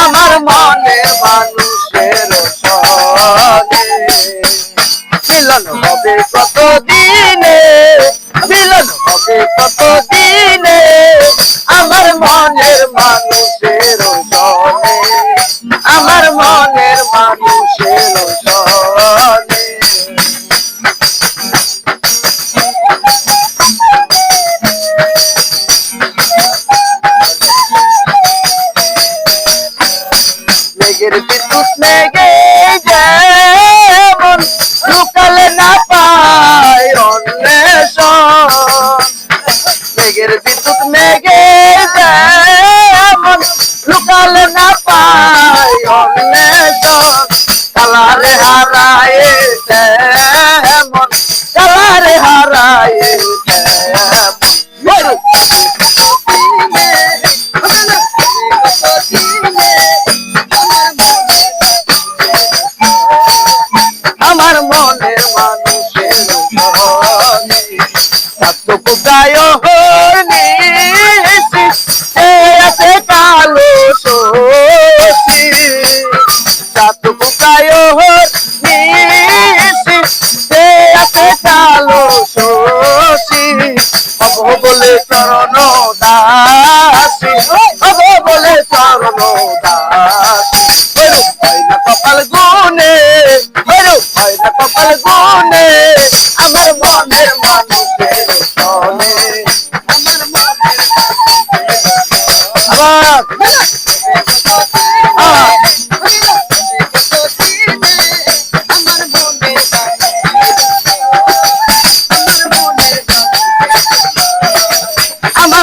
আমার মনের মানুষের মিলন হবে কত দিনে মিলন হবে কত দিনে আমার মনের মানুষের বিদ্যুৎ মেঘে যেমন লুকালে না পায় অন্বেষণ। মেঘের বিদ্যুৎ মেঘে যেমন লুকালে না পায় অন্বেষণ। কালারে হারায় আমার মনের মানুষের মনে হর্নিশি সে আছে কালো হর্নিশি সে আছে কালো সসি অব বলে চরণ